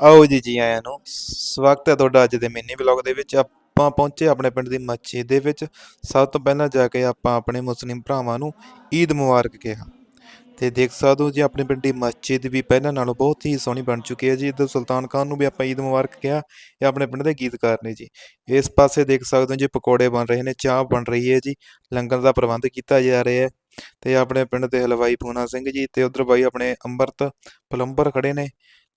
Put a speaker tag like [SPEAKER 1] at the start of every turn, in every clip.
[SPEAKER 1] ਆਓ ਜੀ ਜੀ ਆਇਆਂ ਨੂੰ। ਸਵਾਗਤ ਹੈ ਤੁਹਾਡਾ ਅੱਜ ਦੇ ਮਿੰਨੀ ਵਲੌਗ ਦੇ ਵਿੱਚ। ਆਪਾਂ ਪਹੁੰਚੇ ਆਪਣੇ ਪਿੰਡ ਦੀ ਮਸਜਿਦ ਦੇ ਵਿੱਚ। ਸਭ ਤੋਂ ਪਹਿਲਾਂ ਜਾ ਕੇ ਆਪਾਂ ਆਪਣੇ ਮੁਸਲਿਮ ਭਰਾਵਾਂ ਨੂੰ ਈਦ ਮੁਬਾਰਕ ਕਿਹਾ। ਤੇ ਦੇਖ ਸਕਦੇ ਹੋ ਜੀ, ਆਪਣੇ ਪਿੰਡ ਦੀ ਮਸਜਿਦ ਵੀ ਪਹਿਲਾਂ ਨਾਲੋਂ ਬਹੁਤ ਹੀ ਸੋਹਣੀ ਬਣ ਚੁੱਕੀ ਹੈ ਜੀ। ਇੱਧਰ ਸੁਲਤਾਨ ਖਾਨ ਨੂੰ ਵੀ ਆਪਾਂ ਈਦ ਮੁਬਾਰਕ ਕਿਹਾ ਇਹ ਆਪਣੇ ਪਿੰਡ ਦੇ ਗੀਤਕਾਰ ਨੇ ਜੀ। ਇਸ ਪਾਸੇ ਦੇਖ ਸਕਦੇ ਹੋ ਜੀ, ਪਕੌੜੇ ਬਣ ਰਹੇ ਨੇ, ਚਾਹ ਬਣ ਰਹੀ ਹੈ ਜੀ। ਲੰਗਰ ਦਾ ਪ੍ਰਬੰਧ ਕੀਤਾ ਜਾ ਰਿਹਾ ਹੈ। ਤੇ ਆਪਣੇ ਪਿੰਡ ਦੇ ਹਲਵਾਈ ਪੂਨਾ ਸਿੰਘ ਜੀ ਤੇ ਉਧਰ ਬਾਈ ਆਪਣੇ ਅੰਮ੍ਰਿਤ ਪਲੰਬਰ ਖੜੇ ਨੇ।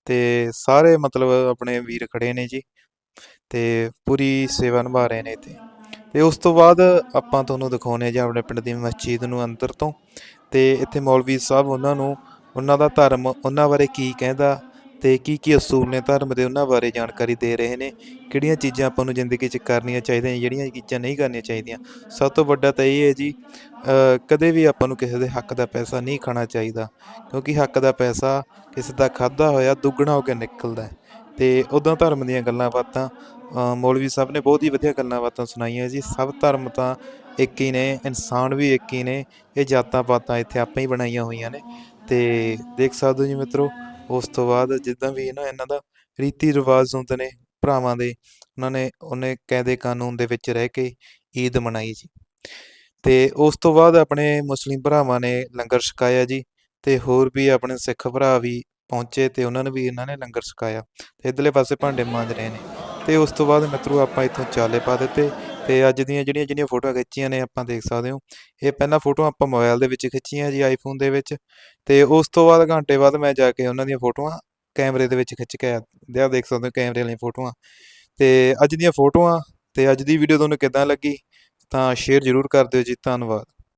[SPEAKER 1] ਤੇ ਸਾਰੇ ਮਤਲਬ ਆਪਣੇ ਵੀਰ ਖੜੇ ਨੇ ਜੀ ਤੇ ਪੂਰੀ ਸੇਵਾ ਨਿਭਾ ਰਹੇ ਨੇ ਇੱਥੇ। ਤੇ ਉਸ ਤੋਂ ਬਾਅਦ ਆਪਾਂ ਤੁਹਾਨੂੰ ਦਿਖਾਉਨੇ ਜੀ ਆਪਣੇ ਪਿੰਡ ਦੀ ਮਸਜਿਦ ਨੂੰ ਅੰਦਰ ਤੋਂ। ਤੇ ਇੱਥੇ ਮੌਲਵੀ ਸਾਹਿਬ ਉਹਨਾਂ ਨੂੰ, ਉਹਨਾਂ ਦਾ ਧਰਮ ਉਹਨਾਂ ਬਾਰੇ ਕੀ ਕਹਿੰਦਾ ਤੇ ਕੀ ਕੀ ਅਸੂਲ ਨੇ? ਧਰਮ ਦੇ ਉਹਨਾਂ ਬਾਰੇ ਜਾਣਕਾਰੀ ਦੇ ਰਹੇ ਨੇ। ਕਿਹੜੀਆਂ ਚੀਜ਼ਾਂ ਆਪਾਂ ਨੂੰ ਜ਼ਿੰਦਗੀ 'ਚ ਕਰਨੀਆਂ ਚਾਹੀਦੀਆਂ, ਜਿਹੜੀਆਂ ਚੀਜ਼ਾਂ ਨਹੀਂ ਕਰਨੀਆਂ ਚਾਹੀਦੀਆਂ? ਸਭ ਤੋਂ ਵੱਡਾ ਤਾਂ ਇਹ ਹੈ ਜੀ ਕਦੇ ਵੀ ਆਪਾਂ ਨੂੰ ਕਿਸੇ ਦੇ ਹੱਕ ਦਾ ਪੈਸਾ ਨਹੀਂ ਖਾਣਾ ਚਾਹੀਦਾ। ਕਿਉਂਕਿ ਹੱਕ ਦਾ ਪੈਸਾ ਕਿਸੇ ਦਾ ਖਾਦਾ ਹੋਇਆ, ਦੁੱਗਣਾ ਹੋ ਕੇ ਨਿਕਲਦਾ ਹੈ। ਤੇ ਉਦੋਂ ਧਰਮ ਦੀਆਂ ਗੱਲਾਂ ਬਾਤਾਂ ਮੌਲਵੀ ਸਾਹਿਬ ਨੇ ਬਹੁਤ ਹੀ ਵਧੀਆ ਗੱਲਾਂ ਬਾਤਾਂ ਸੁਣਾਈਆਂ ਜੀ। ਸਭ ਧਰਮ ਤਾਂ ਇੱਕ ਹੀ ਨੇ, ਇਨਸਾਨ ਵੀ ਇੱਕ ਹੀ ਨੇ। ਇਹ ਜਾਤਾਂ ਪਾਤਾਂ ਇੱਥੇ ਆਪਾਂ ਹੀ ਬਣਾਈਆਂ ਹੋਈਆਂ ਨੇ। ਤੇ ਦੇਖ ਸਕਦੇ ਹੋ ਜੀ ਮਿੱਤਰੋ ਉਸ ਤੋਂ ਬਾਅਦ ਜਿੱਦਾਂ ਵੀ ਨਾ ਇਹਨਾਂ ਦਾ ਰੀਤੀ ਰਿਵਾਜ ਹੁੰਦੇ ਨੇ ਭਰਾਵਾਂ ਦੇ, ਉਹਨਾਂ ਨੇ ਉਹਨੇ ਕਾਇਦੇ ਕਾਨੂੰਨ ਦੇ ਵਿੱਚ ਰਹਿ ਕੇ ਈਦ ਮਨਾਈ ਜੀ। ਤੇ ਉਸ ਤੋਂ ਬਾਅਦ ਆਪਣੇ ਮੁਸਲਿਮ ਭਰਾਵਾਂ ਨੇ ਲੰਗਰ ਛਕਾਇਆ ਜੀ ਤੇ ਹੋਰ ਵੀ ਆਪਣੇ ਸਿੱਖ ਭਰਾ ਵੀ ਪਹੁੰਚੇ ਤੇ ਉਹਨਾਂ ਨੂੰ ਵੀ ਇਹਨਾਂ ਨੇ ਲੰਗਰ ਛਕਾਇਆ। ਤੇ ਇਧਰਲੇ ਪਾਸੇ ਭਾਂਡੇ ਮਾਂਜ ਰਹੇ ਨੇ। ਤੇ ਉਸ ਤੋਂ ਬਾਅਦ ਮਿੱਤਰੋ ਆਪਾਂ ਇੱਥੋਂ ਚਾਲੇ ਪਾ ਦਿੱਤੇ। ਤੇ ਅੱਜ ਦੀਆਂ ਜਿਹੜੀਆਂ ਜਿਹੜੀਆਂ ਫੋਟੋਆਂ ਖਿੱਚੀਆਂ ਨੇ, ਆਪਾਂ ਦੇਖ ਸਕਦੇ ਹੋ। ਇਹ ਪਹਿਲਾਂ ਫੋਟੋਆਂ ਆਪਾਂ ਮੋਬਾਈਲ ਦੇ ਵਿੱਚ ਖਿੱਚੀਆਂ ਜੀ ਆਈਫੋਨ ਦੇ ਵਿੱਚ। ਤੇ ਉਸ ਤੋਂ ਬਾਅਦ ਘੰਟੇ ਬਾਅਦ ਮੈਂ ਜਾ ਕੇ ਉਹਨਾਂ ਦੀਆਂ ਫੋਟੋਆਂ ਕੈਮਰੇ ਦੇ ਵਿੱਚ ਖਿੱਚ ਕੇ ਆਇਆ ਦੇਖ ਸਕਦੇ ਹੋ ਕੈਮਰੇ ਵਾਲੀਆਂ ਫੋਟੋਆਂ। ਤੇ ਅੱਜ ਦੀਆਂ ਫੋਟੋਆਂ, ਤੇ ਅੱਜ ਦੀ ਵੀਡੀਓ ਤੁਹਾਨੂੰ ਕਿੱਦਾਂ ਲੱਗੀ, ਤਾਂ ਸ਼ੇਅਰ ਜ਼ਰੂਰ ਕਰ ਦਿਓ ਜੀ। ਧੰਨਵਾਦ।